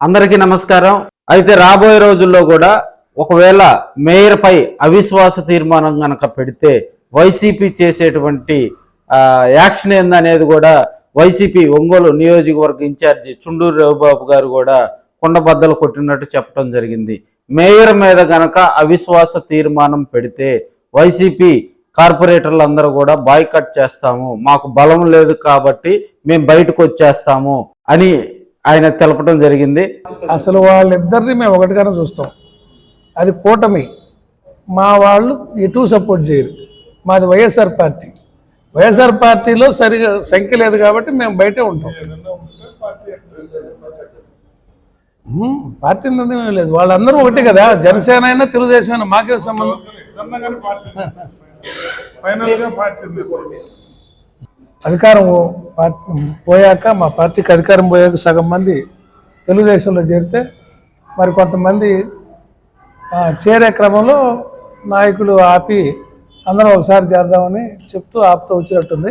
అందరికీ నమస్కారం. అయితే రాబోయే రోజుల్లో కూడా ఒకవేళ మేయర్ పై అవిశ్వాస తీర్మానం కనుక పెడితే వైసీపీ చేసేటువంటి యాక్షన్ ఏందనేది కూడా వైసీపీ ఒంగోలు నియోజకవర్గ ఇన్ఛార్జి చుండూరు రవిబాబు గారు కూడా కుండబద్దలు కొట్టినట్టు చెప్పడం జరిగింది. మేయర్ మీద గనక అవిశ్వాస తీర్మానం పెడితే వైసీపీ కార్పొరేటర్లు అందరూ కూడా బాయ్కట్ చేస్తాము. మాకు బలం లేదు కాబట్టి మేము బయటకు వచ్చేస్తాము అని ఆయన తెలపడం జరిగింది. అసలు వాళ్ళిద్దరిని మేము ఒకటిగానే చూస్తాం. అది కూటమి. మా వాళ్ళు ఎటు సపోర్ట్ చేయరు. మాది వైఎస్ఆర్ పార్టీ. వైఎస్ఆర్ పార్టీలో సరిగా సంఖ్య లేదు కాబట్టి మేము బయటే ఉంటాం. పార్టీ నిర్ణయం లేదు. వాళ్ళందరూ ఒకటే కదా. జనసేన అయినా తెలుగుదేశం అయినా మాకే సంబంధం. అధికారం పార్టీ పోయాక మా పార్టీకి అధికారం పోయాక సగం మంది తెలుగుదేశంలో చేరితే మరి కొంతమంది చేరే క్రమంలో నాయకులు ఆపి అందరం ఒకసారి చేద్దామని చెప్తూ ఆపుతూ వచ్చినట్టుంది.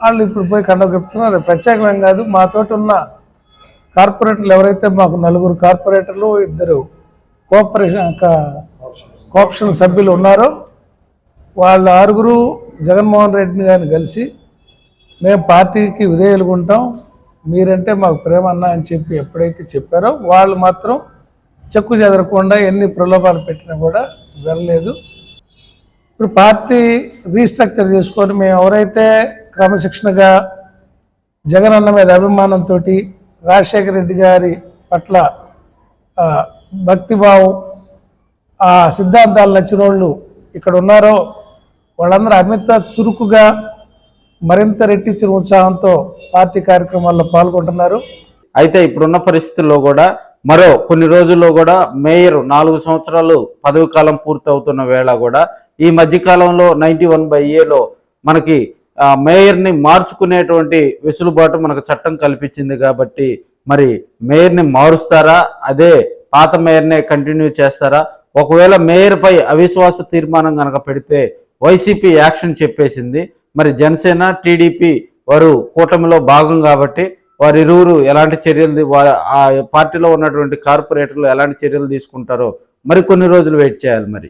వాళ్ళు ఇప్పుడు పోయి కండవ చెప్తున్నారు అది ప్రత్యేకమేం కాదు. మాతోటి ఉన్న కార్పొరేటర్లు ఎవరైతే మాకు నలుగురు కార్పొరేటర్లు ఇద్దరు కోఆపరేషన్ కోఆప్షన్ సభ్యులు ఉన్నారో వాళ్ళ ఆరుగురు జగన్మోహన్ రెడ్డిని గారిని కలిసి మేము పార్టీకి విధేయులుగుంటాం మీరంటే మాకు ప్రేమ అన్న అని చెప్పి ఎప్పుడైతే చెప్పారో వాళ్ళు మాత్రం చెక్కు చెదరకుండా ఎన్ని ప్రలోభాలు పెట్టినా కూడా వెళ్ళలేదు. ఇప్పుడు పార్టీ రీస్ట్రక్చర్ చేసుకొని మేము ఎవరైతే క్రమశిక్షణగా జగన్ అన్న మీద అభిమానంతో రాజశేఖర రెడ్డి గారి పట్ల భక్తిభావం ఆ సిద్ధాంతాలు నచ్చిన వాళ్ళు ఇక్కడ ఉన్నారో వాళ్ళందరూ అమిత చురుకుగా మరింత రెట్టించిన ఉత్సాహంతో పార్టీ కార్యక్రమాల్లో పాల్గొంటున్నారు. అయితే ఇప్పుడున్న పరిస్థితుల్లో కూడా మరో కొన్ని రోజుల్లో కూడా మేయర్ నాలుగు సంవత్సరాలు పదవి కాలం పూర్తి అవుతున్న వేళ కూడా ఈ మధ్యకాలంలో నైన్టీ వన్ బై ఏలో మనకి మేయర్ని మార్చుకునేటువంటి వెసులుబాటు మనకు చట్టం కల్పించింది కాబట్టి మరి మేయర్ని మారుస్తారా? అదే పాత మేయర్నే కంటిన్యూ చేస్తారా? ఒకవేళ మేయర్ పై అవిశ్వాస తీర్మానం కనుక పెడితే వైసీపీ యాక్షన్ చెప్పేసింది. మరి జనసేన టీడీపీ వారు కూటమిలో భాగం కాబట్టి వారిరువురు ఎలాంటి చర్యలు తీ- ఆ పార్టీలో ఉన్నటువంటి కార్పొరేటర్లు ఎలాంటి చర్యలు తీసుకుంటారో మరి కొన్ని రోజులు వెయిట్ చేయాలి మరి.